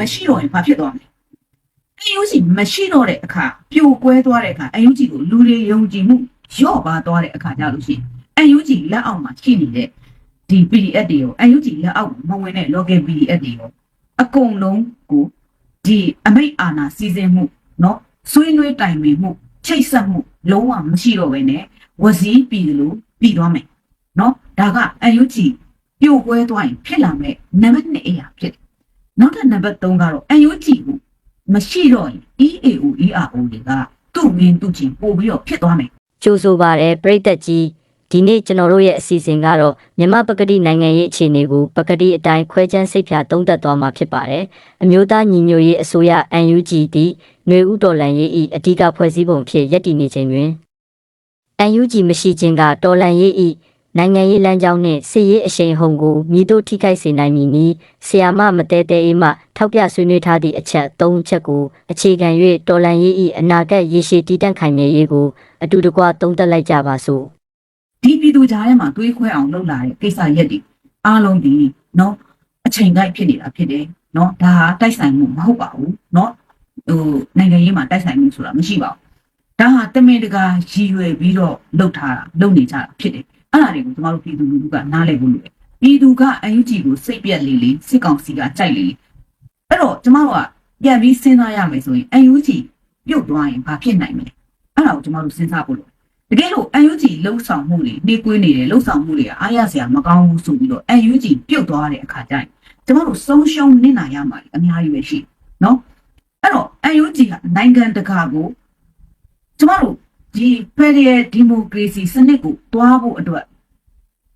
မရှိတော့ရင်ဘာဖြစ်သွားမလဲအန်ယူဂျီမရှိတော့တဲ့အခါပြိုကွဲသွားတဲ့အခါအန်ယူဂျီကိုလူတွေယုံကြည်မှုယော့ပါသွားတဲ့အခါကြလို့ရှိရင်အန်ယူဂျီလက်အောက်မှာရှိနေတဲ့ဒီ PDF တွေရောအန်ယူဂျီလက်အောက်မဝင်တဲ့ local PDF တွေရောအကုန်လုံးကိုဒီအမိတ်အာဏာစီစဉ်မှုเนาะဆွေးနွေးတိုင်ပင်မှုချိတ်ဆက်မှုလုံးဝမရှိတော့ဘဲနဲ့ဝစီပြည်လို့ပြည်သွားမယ်เนาะဒါကအန်ယူဂျီပြိုကွဲသွားရင်ဖြစ်လာမဲ့နံပါတ်2အရာဖြစ်တယ် နောက်ထပ်နံပါတ်3ကတော့အန်ယူဂျီကိုမရှိတော့ရင် EAO ERO တွေကသူ့မင်းသူ့ချင်းပို့ပြီးတော့ဖြစ်သွားမယ်ကြိုဆိုပါရယ်ပြည်သက်ကြီးဒီနေ့ကျွန်တော်တို့ရဲ့အစီအစဉ်ကတော့မြန်မာပကတိနိုင်ငံရေးအခြေအနေကိုပကတိအတိုင်းခွဲခြမ်းစိတ်ဖြာသုံးသပ်သွားမှာဖြစ်ပါတယ်အမျိုးသားညီညွတ်ရေးအစိုးရ UNG သည်ຫນွေဥတော်လန်ရေး၏အဓိကဖွဲ့စည်းပုံဖြစ်ရည်တည်နေခြင်းတွင် UNG မရှိခြင်းကတော်လန်ရေး၏ နိုင်ငံရေးလမ်းကြောင်းနှင့်စစ်ရေးအရှိန်ဟုန်ကိုမြည်တို့ထိခိုက်စေနိုင်မည်နီဆီယာမမတဲတဲအေးမှထောက်ပြဆွေးနွေးထားသည့်အချက်၃ချက်ကိုအခြေခံ၍တော်လန်ရေး၏အနာဂတ်ရေရှည်တည်တံ့ခိုင်မြဲရေးကိုအတူတကွသုံးသပ်လိုက်ကြပါစို့ဒီပြည်သူကြားထဲမှာတွေးခွဲအောင်လုပ်လာတဲ့ကိစ္စရက်တွေအားလုံးဒီနော်အချိန်တိုင်းဖြစ်နေတာဖြစ်တယ်နော်ဒါဟာတိုက်ဆိုင်မှုမဟုတ်ပါဘူးနော်ဟိုနိုင်ငံရေးမှာတိုက်ဆိုင်မှုဆိုတာမရှိပါဘူးဒါဟာတမင်တကာရည်ရွယ်ပြီးတော့လုပ်ထားတာလုပ်နေကြတာဖြစ်တယ် အဲ့ဒါတွေကိုကျမတို့ပြည်သူလူထုကနားလည်ဖို့လိုတယ်ပြည်သူကအယူကြည်ကိုစိတ်ပြက်လေးလေးစစ်ကောင်စီကကြိုက်လေးလေးအဲ့တော့ကျမတို့ကပြန်ပြီးစဉ်းစားရမယ်ဆိုရင်အယူကြည်ပြုတ်သွားရင်ဘာဖြစ်နိုင်မလဲအဲ့ဒါကိုကျမတို့စဉ်းစားဖို့လိုတကယ်လို့ UNG လှုပ်ဆောင်မှုတွေနှိကွေးနေတယ်လှုပ်ဆောင်မှုတွေကအားရစရာမကောင်းဘူးဆိုပြီးတော့ UNG ပြုတ်သွားတဲ့အခါကျရင်ကျမတို့ဆုံးရှုံးနစ်နာရမှာအများကြီးပဲရှိနော်အဲ့တော့ UNG ကနိုင်ငံတကာကိုကျမတို့ ဒီ Federal Democracy စနစ်ကိုတွားဖို့အတွက်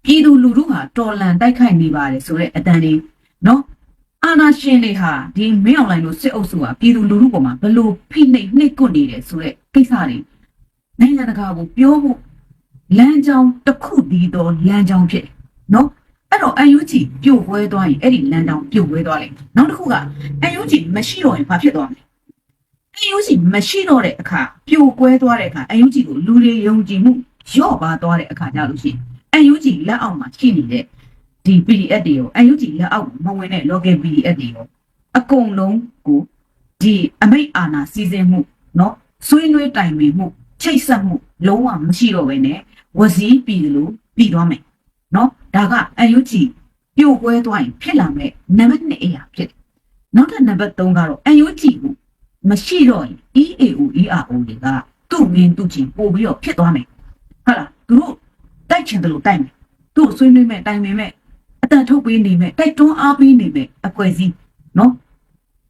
ပြည်သူလူထုဟာတော်လန်တိုက်ခိုက်နေပါတယ်ဆိုတဲ့အတန်လေးနော်အာနာရှင်တွေဟာဒီမင်းအောင်လိုင်းတို့စစ်အုပ်စုဟာပြည်သူလူထုပေါ်မှာဘလို့ဖိနှိပ်နှိပ်ကွနေတယ်ဆိုတဲ့ကိစ္စတွေနိုင်ငံတကာကိုပြောဖို့လမ်းကြောင်းတစ်ခုတည်းသောလမ်းကြောင်းဖြစ်တယ်နော်အဲ့တော့ UNG ပြို့ပွဲသွားရင်အဲ့ဒီလမ်းကြောင်းပြို့ပွဲသွားလိမ့်မယ်နောက်တစ်ခုက UNG မရှိတော့ရင်ဘာဖြစ်သွားမလဲ UNG မရှိတော့တဲ့အခါပြို့ပွဲသွားတဲ့အခါ UNG ကိုလူတွေယုံကြည်မှုယော့ပါသွားတဲ့အခါကြလို့ရှိရင် UNG လက်အောက်မှာရှိနေတဲ့ဒီ PDF တွေရော UNG လက်အောက်မဝင်တဲ့ local PDF တွေရောအကုန်လုံးကိုဒီအမိတ်အာဏာစီစဉ်မှုနော်ဆွေးနွေးတိုင်ပင်မှုချိတ်ဆက်မှုလုံးဝမရှိတော့ဘဲနဲ့ဝစီပြည်လို့ပြည်သွားမယ်နော်ဒါကအန်ယူဂျီပြို့ပွဲသွားရင်ဖြစ်လာမဲ့နံပါတ်2အရာဖြစ်တယ်နောက်ထပ်နံပါတ်3ကတော့အန်ယူဂျီကိုမ ရှိတော့ရင် EAO ERO တွေကသူ့မင်းသူ့ချင်းပို့ပြီးတော့ဖြစ်သွားမယ်ဟုတ်လားသူတို့တိုက်ချင်တယ်လို့တိုက်မယ်သူ့ဆွေးနွေးမဲ့တိုင်ပင်မဲ့အတန်ထုတ်ပေးနေမဲ့တိုက်တွန်းအားပေးနေမဲ့အဖွဲ့အစည်းနော်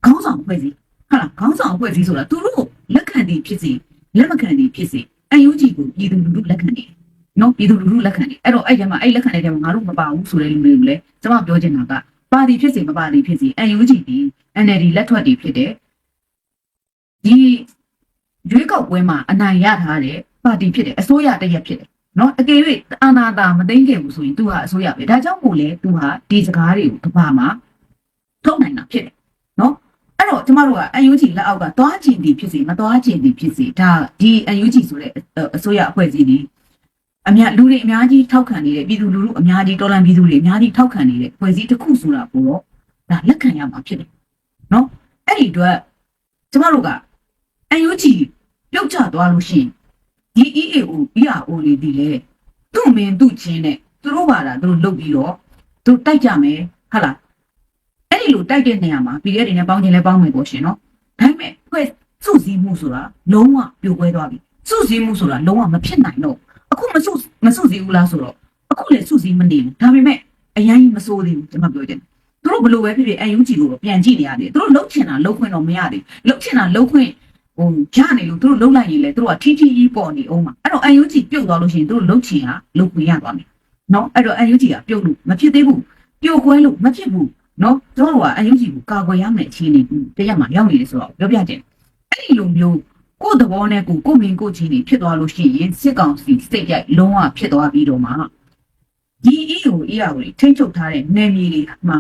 ခေါင်းဆောင်အဖွဲ့အစည်းဟုတ်လားခေါင်းဆောင်အဖွဲ့အစည်းဆိုတာသူတို့လက်ခံတည်ဖြစ်စီလက်မခံနေဖြစ်စေအန်ယူဂျီကိုပြည်သူလူထုလက်ခံနေတယ်နော်ပြည်သူလူထုလက်ခံနေအဲ့တော့အဲ့ကျမှအဲ့လက်ခံတဲ့ကျမှငါတို့မပါဘူးဆိုတဲ့လူတွေကိုလည်းကျွန်မပြောချင်တာကပါတီဖြစ်စေမပါတီဖြစ်စေအန်ယူဂျီဒီ NLD လက်ထွက်တွေဖြစ်တယ် ဒီရွေးကောက်ပွဲမှာအနိုင်ရထားတဲ့ပါတီဖြစ်တယ်အစိုးရတရက်ဖြစ်တယ်နော်အကယ်၍အာနာတာမသိမ့်ခဲ့ဘူးဆိုရင် तू ဟာအစိုးရပဲဒါကြောင့်မို့လဲ तू ဟာဒီစကားတွေကိုကဘာမှာထုတ်နိုင်တာဖြစ်တယ်နော်အဲ့တော့ကျမတို့က UNG လက်အောက်ကသွားကျင်သည်ဖြစ်စေမသွားကျင်သည်ဖြစ်စေဒါဒီ UNG ဆိုတဲ့အစိုးရအဖွဲ့အစည်းဒီအများလူတွေအများကြီးထောက်ခံနေတဲ့ပြည်သူလူထုအများကြီးတော်လန်ပြည်သူတွေအများကြီးထောက်ခံနေတဲ့အဖွဲ့အစည်းတစ်ခုဆိုတာကိုတော့ဒါလက်ခံရမှာဖြစ်တယ်နော်အဲ့ဒီအတွက်ကျမတို့က UNG ပြုတ်ကျသွားလို့ရှိရင်ဒီ EAO ERO တွေဒီလေသူ့မင်းသူ့ချင်းနဲ့သူတို့ပါတာသူတို့လုပ်ပြီးတော့သူတိုက်ကြမယ်ဟုတ်လားအဲ့ဒီလိုတိုက်တဲ့နေရာမှာ PDF တွေနဲ့ပေါင်းခြင်းလဲပေါင်းမယ်ပေါ့ရှင်နော်ဒါပေမဲ့ဖွဲ့စုစည်းမှုဆိုတာလုံးဝပြိုကွဲသွားပြီစုစည်းမှုဆိုတာလုံးဝမဖြစ်နိုင်တော့အခုမစုမစုစည်းဘူးလားဆိုတော့အခုလည်းစုစည်းမနေဘူးဒါပေမဲ့အရင်မစိုးသေးဘူးကျွန်မပြောချင်တယ်သူတို့ဘလို့ပဲဖြစ်ဖြစ်အယူကြည့်လို့ပြန်ကြည့်နေရတယ်သူတို့လှုပ်ချင်တာလှုပ်ခွင့်တော့မရသေးလှုပ်ချင်တာလှုပ်ခွင့် ဟိုရနေလို့သူတို့လှုပ်လိုက်ရင်လေသူတို့ကထီထီကြီးပေါ်နေအောင်မှာအဲ့တော့အယူကြည့်ပြုတ်သွားလို့ရှိရင်သူတို့လှုပ်ချင်တာလှုပ်ခွင့်ရသွားမယ်နော်အဲ့တော့အယူကြည့်ကပြုတ်လို့မဖြစ်သေးဘူးပြုတ်ခွဲလို့မဖြစ်ဘူးနော်ကျွန်တော်ကအယူကြီးကိုကာကွယ်ရမယ့်အခြေအနေတရက်မှရောက်နေတယ်ဆိုတော့ပြောပြခြင်းအဲ့ဒီလိုမျိုးကိုယ့်သဘောနဲ့ကိုယ်ကိုယ်မင်းကိုယ်ချင်းနေဖြစ်သွားလို့ရှိရင်စစ်ကောင်စီစိတ်ကြိုက်လုံးဝဖြစ်သွားပြီးတော့မှဒီ EO ER ကိုထိမ့်ချုပ်ထားတဲ့နယ်မြေတွေမှာ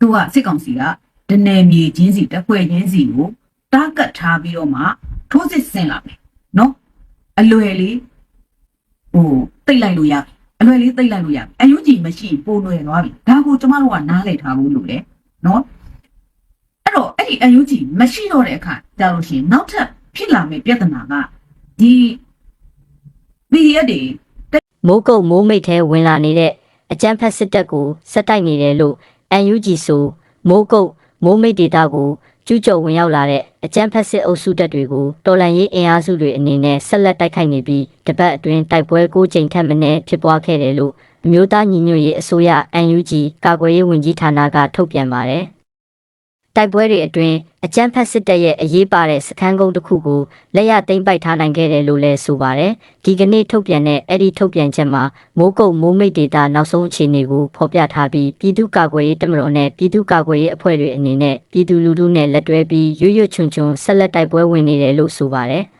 သူကစစ်ကောင်စီကတနယ်မြေချင်းစီတစ်ဖွဲ့ချင်းစီကို တားကတ်ထားပြီးတော့မှထိုးစစ်ဆင်လာမယ်နော်အလွယ်လေးဟိုတိတ်လိုက်လို့ရတယ်အလွယ်လေးသိမ့်လိုက်လို့ရအယူကြီးမရှိရင်ပိုလွယ်သွားပြီဒါကိုကျမတို့ကနားလည်ထားဖို့လိုတယ်နော်ဒီ UNG မရှိတော့တဲ့အခါကြာလို့ရှိရင်နောက်ထပ်ဖြစ်လာမယ့်ပြဿနာကဒီ PDF တွေမိုးကုတ်မိုးမိတ်ထဲဝင်လာနေတဲ့အကြမ်းဖက်စစ်တပ်ကိုစက်တိုက်နေတယ်လို့ UNG ဆိုမိုးကုတ်မိုးမိတ်ဒေတာကို ကျူးကျော်ဝင်ရောက်လာတဲ့အကြမ်းဖက်စစ်အုပ်စုတပ်တွေကိုတော်လှန်ရေးအင်အားစုတွေအနေနဲ့ဆက်လက်တိုက်ခိုက်နေပြီးတပတ်အတွင်းတိုက်ပွဲ၉ကြိမ်ထက်မနည်းဖြစ်ပွားခဲ့တယ်လို့အမျိုးသားညီညွတ်ရေးအစိုးရ UNG ကာကွယ်ရေးဝန်ကြီးဌာနကထုတ်ပြန်ပါတယ်။ တိုက်ပွဲတွေအတွင်းအကြမ်းဖက်စစ်တပ်ရဲ့အရေးပါတဲ့စခန်းကုန်းတစ်ခုကိုလက်ရသိမ်းပိုက်ထားနိုင်ခဲ့တယ်လို့လည်းဆိုပါတယ်။ဒီကနေ့ထုတ်ပြန်တဲ့အဲ့ဒီထုတ်ပြန်ချက်မှာမိုးကုတ်မိုးမိတ်ဒေတာနောက်ဆုံးအခြေအနေကိုဖော်ပြထားပြီးပြည်သူ့ကာကွယ်ရေးတပ်မတော်နဲ့ပြည်သူ့ကာကွယ်ရေးအဖွဲ့တွေအနေနဲ့ပြည်သူလူထုနဲ့လက်တွဲပြီးရွရွချွန်ချွန်ဆက်လက်တိုက်ပွဲဝင်နေတယ်လို့ဆိုပါတယ်။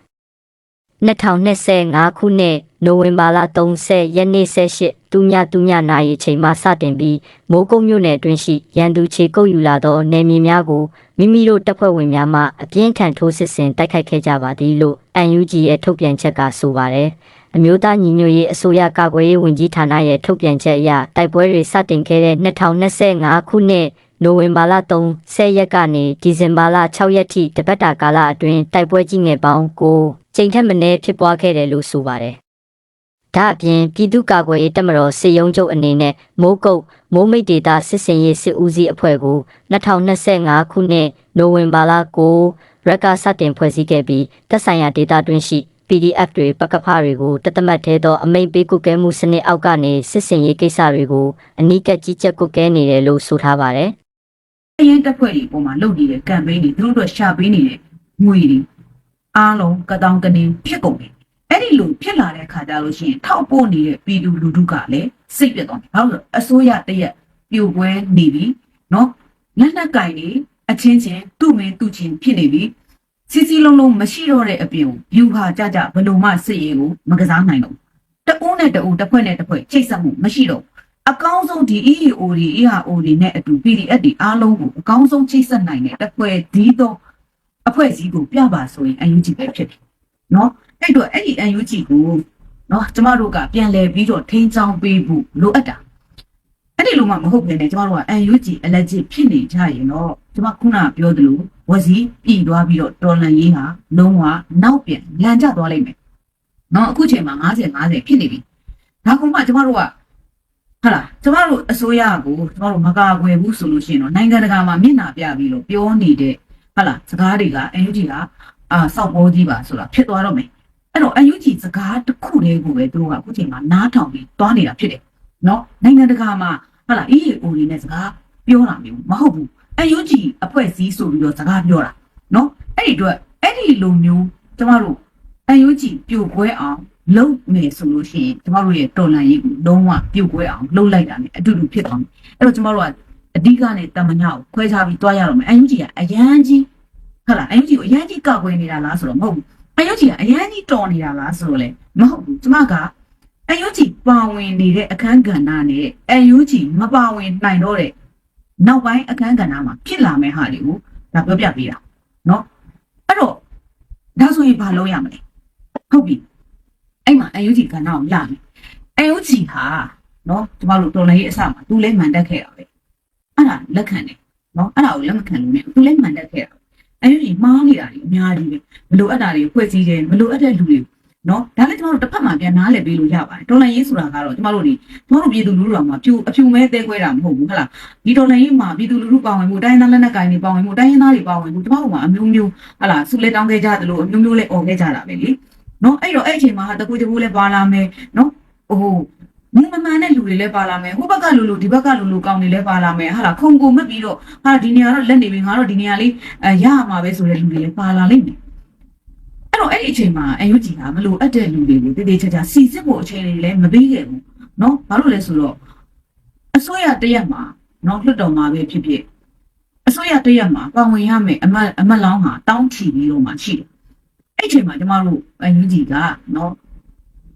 2025ခုနှစ်နိုဝင်ဘာလ30ရက်နေ့18တူညတူညနာရီအချိန်မှစတင်ပြီးမိုးကုတ်မြို့နယ်အတွင်းရှိရန်သူခြေကုပ်ယူလာသောနယ်မြေများကိုမိမိတို့တပ်ဖွဲ့ဝင်များမှအပြင်းထန်ထိုးစစ်ဆင်တိုက်ခိုက်ခဲ့ကြပါသည်လို့ UNG ရဲ့ထုတ်ပြန်ချက်ကဆိုပါတယ်။အမျိုးသားညီညွတ်ရေးအစိုးရကာကွယ်ရေးဝန်ကြီးဌာနရဲ့ထုတ်ပြန်ချက်အရတိုက်ပွဲတွေစတင်ခဲ့တဲ့2025ခုနှစ်နိုဝင်ဘာလ30ရက်ကနေဒီဇင်ဘာလ6ရက်ထိတပတ်တာကာလအတွင်းတိုက်ပွဲကြီးငယ်ပေါင်း9 ကြိမ်ထက်မနည်းဖြစ်ပွားခဲ့တယ်လို့ဆိုပါတယ်။ဒါအပြင်ပြည်သူ့ကာကွယ်ရေးတပ်မတော်စစ်ရုံးချုပ်အနေနဲ့မိုးကုတ်မိုးမိတ်ဒေတာစစ်စင်ရေးစစ်ဦးစီးအဖွဲ့ကို2025ခုနှစ်နိုဝင်ဘာလ9ရက်ကစတင်ဖွဲ့စည်းခဲ့ပြီးတပ်ဆိုင်ရာဒေတာတွင်ရှိ PDF တွေပကဖတွေကိုတသမတ်သေးသောအမိန့်ပေးကုတ်ကဲမှုစနစ်အောက်ကနေစစ်စင်ရေးကိစ္စတွေကိုအနီးကပ်ကြီးကြပ်ကုတ်ကဲနေတယ်လို့ဆိုထားပါတယ်အရင်တပ်ဖွဲ့တွေပေါ်မှာလုပ်နေတဲ့ကမ်ပိန်းတွေသူတို့တို့ရှာပေးနေတဲ့ငွေတွေ အားလုံးကတောင်းကနေဖြစ်ကုန်တယ်အဲ့ဒီလိုဖြစ်လာတဲ့ခါကျလို့ရှိရင်ထောက်ပို့နေတဲ့ပြည်သူလူထုကလည်းစိတ်ပြတ်သွားတယ်ဘာလို့လဲအစိုးရတရက်ပြိုပွဲနေပြီနော်လက်နက်ကင်တွေအချင်းချင်းသူ့မင်းသူ့ချင်းဖြစ်နေပြီစီစီလုံးလုံးမရှိတော့တဲ့အပြင်ကိုယူဟာကြကြဘယ်လိုမှစစ်ရေးကိုမကစားနိုင်တော့ဘူးတအုံးနဲ့တအုံးတစ်ဖွဲ့နဲ့တစ်ဖွဲ့ချိတ်ဆက်မှုမရှိတော့ဘူးအကောင်းဆုံးဒီ EAO တွေ EAO တွေနဲ့အတူ PDF တွေအားလုံးကိုအကောင်းဆုံးချိတ်ဆက်နိုင်တဲ့တစ်ဖွဲ့ဒီတော့ အဖွဲ့အစည်းကိုပြပါဆိုရင် UNG ပဲဖြစ်တယ်နော်အဲ့တော့အဲ့ဒီ UNG ကိုနော်ကျမတို့ကပြန်လည်ပြီးတော့ထိန်းချောင်းပေးဖို့လိုအပ်တာအဲ့ဒီလိုမှမဟုတ်ဘဲနဲ့ကျမတို့က UNG အလက်ကြီးဖြစ်နေကြရင်တော့ကျမခုနပြောသလိုဝစီပြည်သွားပြီးတော့တော်လန်ရေးဟာလုံးဝနောက်ပြန်လန်ကျသွားလိမ့်မယ်နော်အခုချိန်မှာ90 50ဖြစ်နေပြီဒါကမှကျမတို့ကဟုတ်လားကျမတို့အစိုးရကိုကျမတို့မကာကွယ်ဘူးဆိုလို့ရှိရင်တော့နိုင်ငံတကာမှာမျက်နှာပြပြီးတော့ပြောနေတဲ့ ဟုတ်လားစကားတွေက UNG ကအာစောက်ပေါ်ကြီးပါဆိုတာဖြစ်သွားတော့မယ်အဲ့တော့ UNG စကားတစ်ခုတည်းကိုပဲသူတို့ကအခုချိန်မှာနားထောင်ပြီးသွားနေတာဖြစ်တယ်နော်နိုင်ငံတကာမှာဟုတ်လား EAO တွေနဲ့စကားပြောတာမျိုးမဟုတ်ဘူး UNG အဖွဲ့အစည်းဆိုပြီးတော့စကားပြောတာနော်အဲ့ဒီအတွက်အဲ့ဒီလိုမျိုးကျမတို့ UNG ပြိုကွဲအောင်လုပ်မယ်ဆိုလို့ရှိရင်ကျမတို့ရဲ့တော်လန်ရေးကိုလုံးဝပြုတ်ကွဲအောင်လုပ်လိုက်တာ ਨੇ အတူတူဖြစ်သွားမယ်အဲ့တော့ကျမတို့က အဓိကနဲ့တမညာကိုခွဲခြားပြီးတွားရတော့မယ်အယုံကြီးကအရန်ကြီးဟုတ်လားအယုံကြီးကိုအရန်ကြီးကောက်ွယ်နေတာလားဆိုတော့မဟုတ်ဘူးအယုံကြီးကအရန်ကြီးတော်နေတာလားဆိုတော့လေမဟုတ်ဘူးကျမကအယုံကြီးပါဝင်နေတဲ့အခန်းကဏ္ဍနဲ့အယုံကြီးမပါဝင်နိုင်တော့တဲ့နောက်ပိုင်းအခန်းကဏ္ဍမှာဖြစ်လာမယ့်ဟာတွေကိုဒါပြောပြပေးတာเนาะအဲ့တော့ဒါဆိုရင်ဘာလုပ်ရမလဲဟုတ်ပြီ အဲ့မှာ UNG ကဏ္ဍကိုလာမယ် UNG ဟာနော်ကျမတို့တော်လည်းအစမှာသူလည်းမှန်တက်ခဲ့တာပဲ အဲ့ဒါလက်ခံတယ်နော်အဲ့ဒါကိုလက်မခံလို့မရဘူးသူလည်းမှန်တက်ခဲ့တာ UNG မှားနေတာတွေအများကြီးပဲမလိုအပ်တာတွေဖွဲ့စည်းတယ်မလိုအပ်တဲ့လူတွေနော်ဒါလည်းကျမတို့တစ်ဖက်မှာပြန်နားလည်ပေးလို့ရပါတယ်တော်လည်းရေးဆိုတာကတော့ကျမတို့ဒီကျမတို့ပြည်သူလူထုတော်မှာပြူအဖြူမဲတဲခွဲတာမဟုတ်ဘူးဟုတ်လားဒီတော်လည်းရေးမှာပြည်သူလူထုပါဝင်မှုတိုင်းရင်းသားလက်နက်ကိုင်တွေပါဝင်မှုတိုင်းရင်းသားတွေပါဝင်မှုကျမတို့မှာအမျိုးမျိုးဟုတ်လားဆုလက်တောင်းခဲ့ကြတယ်လို့အမျိုးမျိုးလေးអော်ခဲ့ကြတာပဲလေနော်အဲ့တော့အဲ့အချိန်မှာတကူတကူလည်းပါလာမယ်နော်ဟို မင်းမမှန်တဲ့လူတွေလည်းပါလာမယ်ဟိုဘက်ကလူလူဒီဘက်ကလူလူကောင်းတွေလည်းပါလာမယ်ဟာလားခုံကိုမက်ပြီးတော့ဟာဒီနေရာတော့လက်နေပြီငါတော့ဒီနေရာလေးအဲရရမှာပဲဆိုတဲ့လူတွေလည်းပါလာလိမ့်မယ်အဲ့တော့အဲ့ဒီအချိန်မှာအယူကြီးကမလို့အပ်တဲ့လူတွေကိုတည်တည်ချာချာစီစစ်ဖို့အချိန်လေးလည်းမပေးခဲ့ဘူးနော်ဘာလို့လဲဆိုတော့အစိုးရတရက်မှာနော်လွတ်တော်မှာပဲဖြစ်ဖြစ်အစိုးရတရက်မှာပါဝင်ရမယ်အမတ်အမတ်လောင်းဟာတောင်းချီပြီးတော့မှရှိတယ်အဲ့အချိန်မှာကျမတို့အယူကြီးကနော်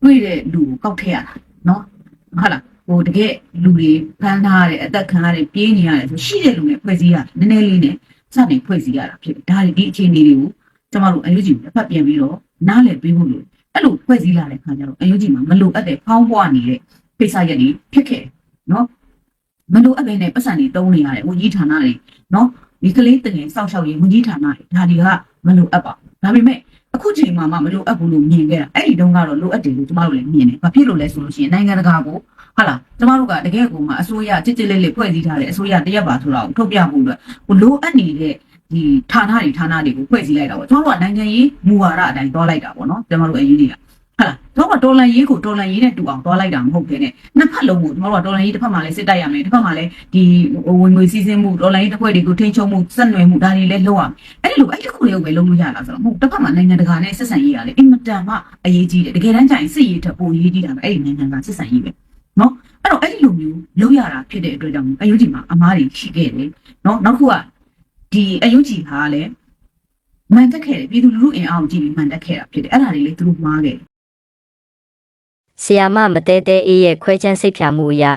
တွေ့တဲ့လူကိုကောက်ထည့်ရတာနော် ဟုတ်လားဟိုတကယ်လူတွေဖမ်းထားရတယ်အသက်ခံရတယ်ပြေးနေရတယ်ဆိုရှိတဲ့လူနဲ့ဖွဲ့စည်းရနည်းနည်းလေးနဲ့စတင်ဖွဲ့စည်းရတာဖြစ်တယ်ဒါတွေဒီအခြေအနေတွေကိုကျမတို့အယူကြီးကိုတစ်ဖက်ပြန်ပြီးတော့နားလည်ပေးဖို့လို့အဲ့လိုဖွဲ့စည်းလာတဲ့ခါကျတော့အယူကြီးမှာမလိုအပ်တဲ့ဖောင်းပွားနေတဲ့ဖိစာရက်တွေဖြစ်ခဲ့နော်မလိုအပ်ဘဲနဲ့ပတ်စံတွေတုံးနေရတယ်ဝန်ကြီးဌာနတွေနော်ဒီကလေးတငယ်စောင့်ရှောက်ရေးဝန်ကြီးဌာနတွေဒါတွေကမလိုအပ်ပါဘူးဒါပေမဲ့ အခုချိန်မှာမှမလိုအပ်ဘူးလို့မြင်ခဲ့တာအဲ့ဒီတုန်းကတော့လိုအပ်တယ်လို့ကျမတို့လည်းမြင်တယ်ဘာဖြစ်လို့လဲဆိုလို့ရှိရင်နိုင်ငံတကာကိုဟာလားကျမတို့ကတကယ်ကိုမှအစိုးရကြစ်ကြစ်လေးလေးဖွဲ့စည်းထားတဲ့အစိုးရတရက်ပါဆိုတာကိုထုတ်ပြဖို့အတွက်ဟိုလိုအပ်နေတဲ့ဒီဌာနတွေဌာနတွေကိုဖွဲ့စည်းလိုက်တာပေါ့ကျမတို့ကနိုင်ငံရေးမူဝါဒအတိုင်းသွားလိုက်တာပေါ့နော်ကျမတို့အရင်က ဟာလားတော့ကတော်လန်ရေးကိုတော်လန်ရေးနဲ့တူအောင်သွားလိုက်တာမဟုတ်ခင်နဲ့နှစ်ဖက်လုံးကိုကျွန်တော်တို့ကတော်လန်ရေးတစ်ဖက်မှာလည်းစစ်တိုက်ရမယ်တစ်ဖက်မှာလည်းဒီဝင်ငွေစည်းစိမ်မှုတော်လန်ရေးတစ်ဖွဲ့တွေကိုထိန်းချုပ်မှုစက်နွယ်မှုဒါတွေလည်းလုပ်ရမယ်အဲ့လိုအဲ့ဒီခုလေးကိုပဲလုပ်လို့ရတာဆိုတော့မဟုတ်တစ်ဖက်မှာနိုင်ငံတကာနဲ့ဆက်ဆံရေးရတယ်အင်မတန်မှအရေးကြီးတယ်တကယ်တမ်းကျရင်စစ်ရေးထက်ပိုအရေးကြီးတာပဲအဲ့ဒီနိုင်ငံကဆက်ဆံရေးပဲနော်အဲ့တော့အဲ့ဒီလိုမျိုးလုပ်ရတာဖြစ်တဲ့အတွက်ကြောင့်အယူဂျီမှာအမားတွေရှိခဲ့တယ်နော်နောက်ခုကဒီအယူဂျီဟာလည်းမှန်တက်ခဲ့တယ်ပြည်သူလူထုအင်အားကိုကြည့်ပြီးမှန်တက်ခဲ့တာဖြစ်တယ်အဲ့ဒါတွေလေသူတို့မှားခဲ့တယ် ဆီယာမမတဲတဲအေးရဲ့ခွဲချမ်းစိတ်ဖြာမှုအရာ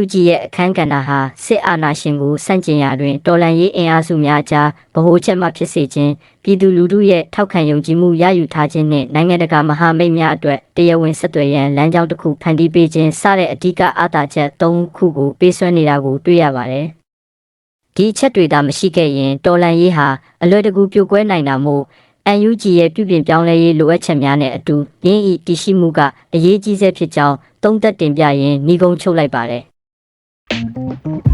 UNG ရဲ့အခန်းကဏ္ဍဟာစစ်အာဏာရှင်ကိုစန့်ကျင်ရာတွင်တော်လှန်ရေးအင်အားစုများကြားဗဟိုချက်မှဖြစ်စေခြင်းပြည်သူလူထုရဲ့ထောက်ခံယုံကြည်မှုရယူထားခြင်းနှင့်နိုင်ငံတကာမဟာမိတ်များအတွက်တရားဝင်ဆက်သွယ်ရန်လမ်းကြောင်းတစ်ခုဖန်တီးပေးခြင်းစတဲ့အဓိကအားသာချက်၃ခုကိုပေးစွမ်းနေတာကိုတွေ့ရပါတယ်။ဒီအချက်တွေသာမရှိခဲ့ရင်တော်လှန်ရေးဟာအလွယ်တကူပြိုကွဲနိုင်တာမို့ NUG ရဲ့ပြုပြင်ပြောင်းလဲရေးလိုအပ်ချက်များနဲ့အတူရင်းဤတရှိမှုကအရေးကြီးဆဲဖြစ်ကြောင်းသုံးသပ်တင်ပြရင်းနှီးကုန်းချုပ်လိုက်ပါတယ်။